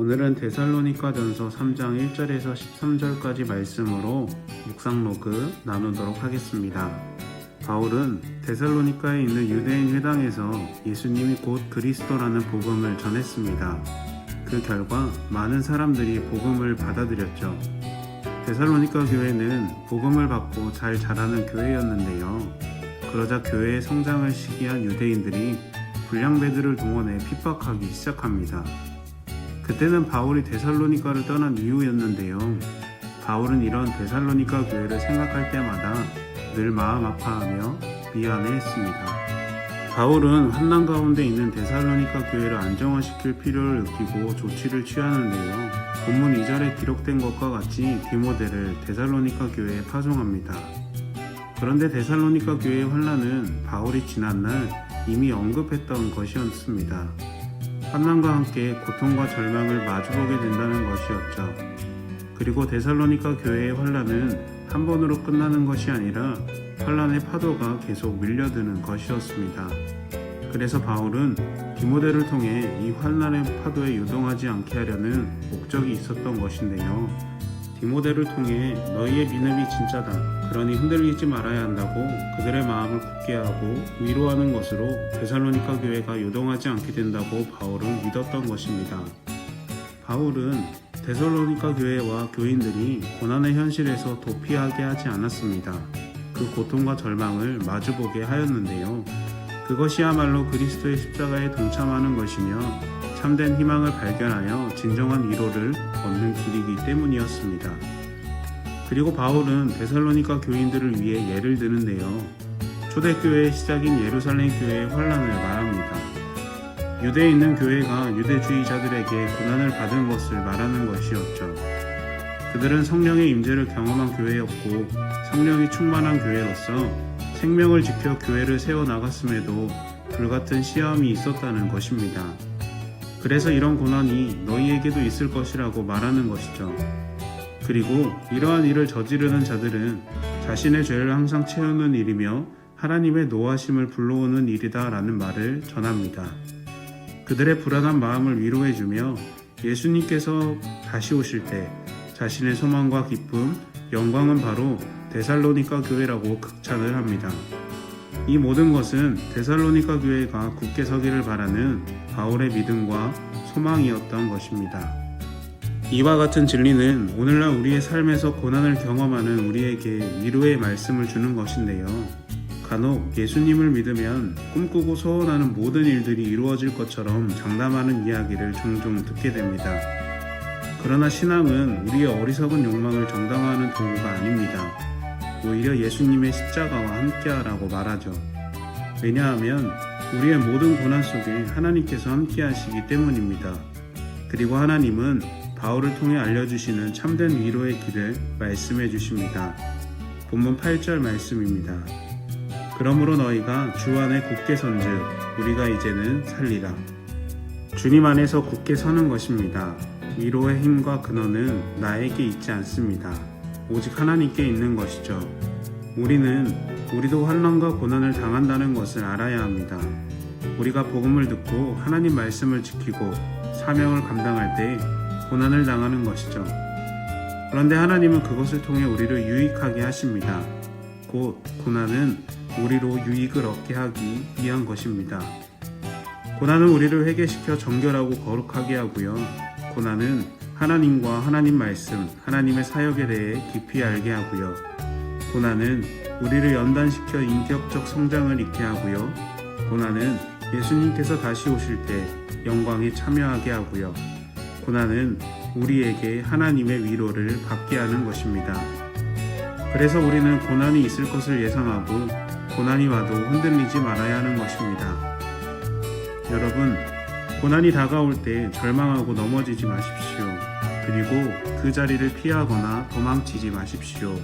오늘은 데살로니가전서 3장 1절에서 13절까지 말씀으로 묵상 로그 나누도록 하겠습니다. 바울은 데살로니가에 있는 유대인 회당에서 예수님이 곧 그리스도라는 복음을 전했습니다. 그 결과 많은 사람들이 복음을 받아들였죠. 데살로니가 교회는 복음을 받고 잘 자라는 교회였는데요. 그러자 교회의 성장을 시기한 유대인들이 불량배들을 동원해 핍박하기 시작합니다. 그때는 바울이 데살로니가를 떠난 이유였는데요. 바울은 이런 데살로니가 교회를 생각할 때마다 늘 마음 아파하며 미안해했습니다. 바울은 환난 가운데 있는 데살로니가 교회를 안정화시킬 필요를 느끼고 조치를 취하는데요. 본문 2절에 기록된 것과 같이 디모데를 데살로니가 교회에 파송합니다. 그런데 데살로니가 교회의 환란은 바울이 지난날 이미 언급했던 것이었습니다. 환난과 함께 고통과 절망을 마주보게 된다는 것이었죠. 그리고 데살로니가 교회의 환란은 한 번으로 끝나는 것이 아니라 환란의 파도가 계속 밀려드는 것이었습니다. 그래서 바울은 디모데를 통해 이 환란의 파도에 유동하지 않게 하려는 목적이 있었던 것인데요. 디모데를 통해 너희의 믿음이 진짜다. 그러니 흔들리지 말아야 한다고 그들의 마음을 굳게 하고 위로하는 것으로 데살로니가 교회가 요동하지 않게 된다고 바울은 믿었던 것입니다. 바울은 데살로니가 교회와 교인들이 고난의 현실에서 도피하게 하지 않았습니다. 그 고통과 절망을 마주보게 하였는데요. 그것이야말로 그리스도의 십자가에 동참하는 것이며 참된 희망을 발견하여 진정한 위로를 얻는 길이기 때문이었습니다. 그리고 바울은 데살로니가 교인들을 위해 예를 드는데요. 초대교회의 시작인 예루살렘 교회의 환란을 말합니다. 유대에 있는 교회가 유대주의자들에게 고난을 받은 것을 말하는 것이었죠. 그들은 성령의 임재를 경험한 교회였고 성령이 충만한 교회로서 생명을 지켜 교회를 세워 나갔음에도 불같은 시험이 있었다는 것입니다. 그래서 이런 고난이 너희에게도 있을 것이라고 말하는 것이죠. 그리고 이러한 일을 저지르는 자들은 자신의 죄를 항상 채우는 일이며 하나님의 노하심을 불러오는 일이다라는 말을 전합니다. 그들의 불안한 마음을 위로해주며 예수님께서 다시 오실 때 자신의 소망과 기쁨, 영광은 바로 데살로니가 교회라고 극찬을 합니다. 이 모든 것은 데살로니가 교회가 굳게 서기를 바라는 바울의 믿음과 소망이었던 것입니다. 이와 같은 진리는 오늘날 우리의 삶에서 고난을 경험하는 우리에게 위로의 말씀을 주는 것인데요. 간혹 예수님을 믿으면 꿈꾸고 소원하는 모든 일들이 이루어질 것처럼 장담하는 이야기를 종종 듣게 됩니다. 그러나 신앙은 우리의 어리석은 욕망을 정당화하는 도구가 아닙니다. 오히려 예수님의 십자가와 함께하라고 말하죠. 왜냐하면 우리의 모든 고난 속에 하나님께서 함께하시기 때문입니다. 그리고 하나님은 바울을 통해 알려주시는 참된 위로의 길을 말씀해 주십니다. 본문 8절 말씀입니다. 그러므로 너희가 주 안에 굳게 선즉 우리가 이제는 살리라. 주님 안에서 굳게 서는 것입니다. 위로의 힘과 근원은 나에게 있지 않습니다. 오직 하나님께 있는 것이죠. 우리는 우리도 환란과 고난을 당한다는 것을 알아야 합니다. 우리가 복음을 듣고 하나님 말씀을 지키고 사명을 감당할 때 고난을 당하는 것이죠. 그런데 하나님은 그것을 통해 우리를 유익하게 하십니다. 곧 고난은 우리로 유익을 얻게 하기 위한 것입니다. 고난은 우리를 회개시켜 정결하고 거룩하게 하고요. 고난은 하나님과 하나님 말씀, 하나님의 사역에 대해 깊이 알게 하고요. 고난은 우리를 연단시켜 인격적 성장을 있게 하고요. 고난은 예수님께서 다시 오실 때 영광에 참여하게 하고요. 고난은 우리에게 하나님의 위로를 받게 하는 것입니다. 그래서 우리는 고난이 있을 것을 예상하고 고난이 와도 흔들리지 말아야 하는 것입니다. 여러분, 고난이 다가올 때 절망하고 넘어지지 마십시오. 그리고 그 자리를 피하거나 도망치지 마십시오.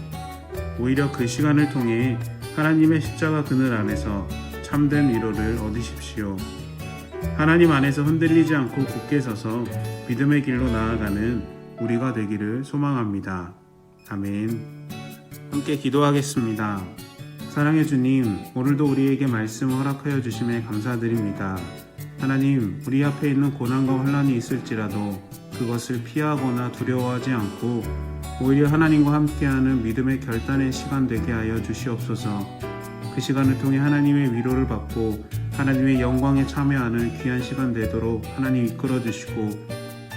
오히려 그 시간을 통해 하나님의 십자가 그늘 안에서 참된 위로를 얻으십시오. 하나님 안에서 흔들리지 않고 굳게 서서 믿음의 길로 나아가는 우리가 되기를 소망합니다. 아멘. 함께 기도하겠습니다. 사랑해 주님, 오늘도 우리에게 말씀을 허락하여 주심에 감사드립니다. 하나님, 우리 앞에 있는 고난과 환란이 있을지라도 그것을 피하거나 두려워하지 않고 오히려 하나님과 함께하는 믿음의 결단의 시간 되게 하여 주시옵소서. 그 시간을 통해 하나님의 위로를 받고 하나님의 영광에 참여하는 귀한 시간 되도록 하나님 이끌어 주시고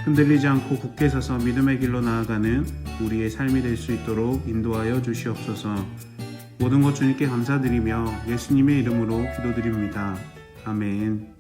흔들리지 않고 굳게 서서 믿음의 길로 나아가는 우리의 삶이 될 수 있도록 인도하여 주시옵소서. 모든 것 주님께 감사드리며 예수님의 이름으로 기도드립니다. 아멘.